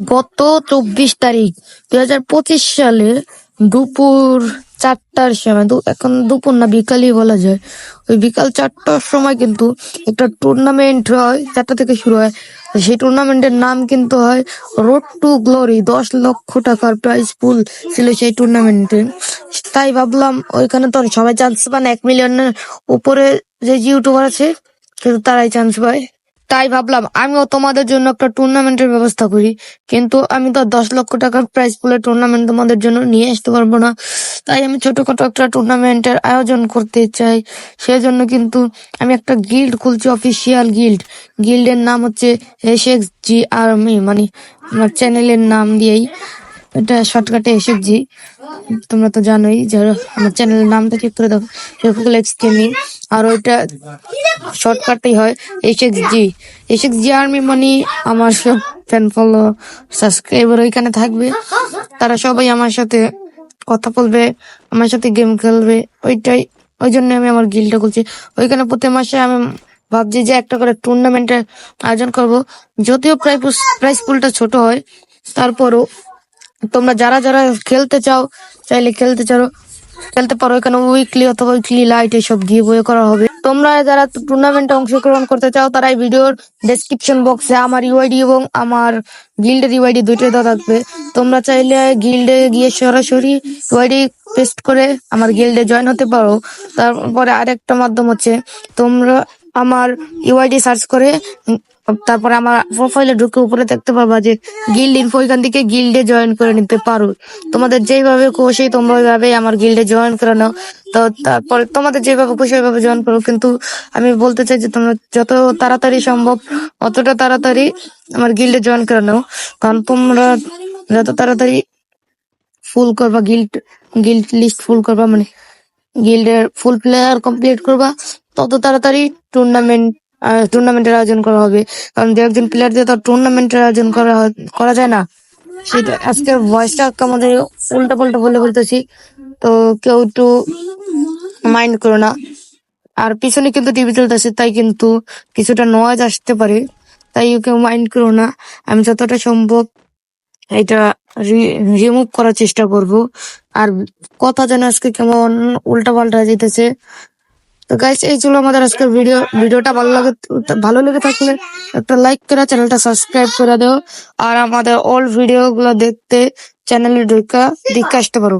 গত চব্বিশ তারিখ, দুই হাজার পঁচিশ সালে দুপুর চারটার সময় এখন দুপুর না, বিকালই বলা যায়। ওই বিকাল চারটার সময় কিন্তু একটা টুর্নামেন্ট হয়, চারটা থেকে শুরু হয়। সেই টুর্নামেন্টের নাম কিন্তু হয় রোড টু গ্লোরি দশ লক্ষ টাকার প্রাইজ পুল ছিল সেই টুর্নামেন্টে তাই ভাবলাম, ওইখানে তো সবাই চান্স পান এক মিলিয়নের উপরে যে ইউটিউবার আছে শুধু তারাই চান্স পায়। তাই ভাবলাম আমিও তোমাদের জন্য একটা টুর্নামেন্টের ব্যবস্থা করি। কিন্তু আমি তো দশ লক্ষ টাকার প্রাইজ পুলের টুর্নামেন্ট তোমাদের জন্য নিয়ে আসতে পারব না। তাই আমি ছোটখাটো একটা টুর্নামেন্টের আয়োজন করতে চাই। সেজন্য কিন্তু আমি একটা গিল্ড খুলছি অফিসিয়াল গিল্ড গিল্ডের নাম হচ্ছে এস এক্স জি আর্মি মানে আমার চ্যানেলের নাম দিয়েই। এটা শর্টকাটে এসএক্স জি তোমরা তো জানোই, যারা আমার চ্যানেলের নামটা চেক করে দেখো এক্স গেমিং আর ওইটা শর্টকাটেই হয়। S X G S X G army মানে আমার সব ফ্যান ফলো সাবস্ক্রাইবার ওইখানে থাকবে। তারা সবাই আমার সাথে কথা বলবে, আমার সাথে গেম খেলবে, ওইটাই। ওই জন্য আমি আমার গিলটা করছি ওইখানে প্রতি মাসে আমি ভাবছি যে একটা করে টুর্নামেন্টের আয়োজন করব। যদিও প্রাইস প্রাইস পুলটা ছোট হয়, তারপরও তোমরা যারা যারা খেলতে চাও, চাইলে খেলতে চাও খেলতে পারো এখানে উইকলি অথবা উইকলি লাইট এসব গিয়ে বয়ে করা হবে। তোমরা যারা টুর্নামেন্টে অংশগ্রহণ করতে চাও, তারা এই ভিডিওর ডেসক্রিপশন বক্সে আমার ইউআইডি এবং আমার গিল্ডের ইউআইডি দুইটাই দেওয়া থাকবে। তোমরা চাইলে গিল্ডে গিয়ে সরাসরি ইউআইডি পেস্ট করে আমার গিল্ডে জয়েন হতে পারো। তারপরে আরেকটা মাধ্যম হচ্ছে, তোমরা আমার ইউআইডি সার্চ করে তারপরে আমার প্রোফাইলে ঢুকে উপরে দেখতে পারবা যে গিল্ড ইনফো ওইখান থেকে গিল্ডে জয়েন করে নিতে পারো। তোমাদের যেভাবে খুশি তোমরা ওইভাবে আমার গিল্ডে জয়েন করে নাও। তো তারপরে তোমাদের যেভাবে খুশি ওইভাবে জয়েন করো। কিন্তু আমি বলতে চাই যে তোমরা যত তাড়াতাড়ি সম্ভব, অতটা তাড়াতাড়ি আমার গিল্ডে জয়েন করে নাও। কারণ তোমরা যত তাড়াতাড়ি ফুল করবা গিল্ড গিল্ড লিস্ট ফুল করবা মানে গিল্ডের ফুল প্লেয়ার কমপ্লিট করবা, তত তাড়াতাড়ি টুর্নামেন্ট টুর্নামেন্টের আয়োজন করা হবে। কারণ দু একজন প্লেয়ার দিয়ে তো টুর্নামেন্টের আয়োজন করা করা যায় না। সেটা আজকের ভয়েসটা আমাদের উল্টা পাল্টা বলে বলতেছি তো কেউ একটু মাইন্ড করো না। আর পিছনে কিন্তু টিভি চলতেছে, তাই কিন্তু কিছুটা নয়েজ আসতে পারে। তাই কেউ মাইন্ড করো না। আমি যতটা সম্ভব এটা রিমুভ করার চেষ্টা করব। আর কথা যেন আজকে কেমন উল্টা পাল্টা যেতেছে। তো গাইস এই ছিল আমাদের আজকের ভিডিও ভিডিওটা ভালো লাগে, ভালো লেগে থাকলে একটা লাইক করে চ্যানেলটা সাবস্ক্রাইব করে দেও। আর আমাদের অল ভিডিও গুলো দেখতে চ্যানেলে ঢুকা, দেখে আসতে পারো।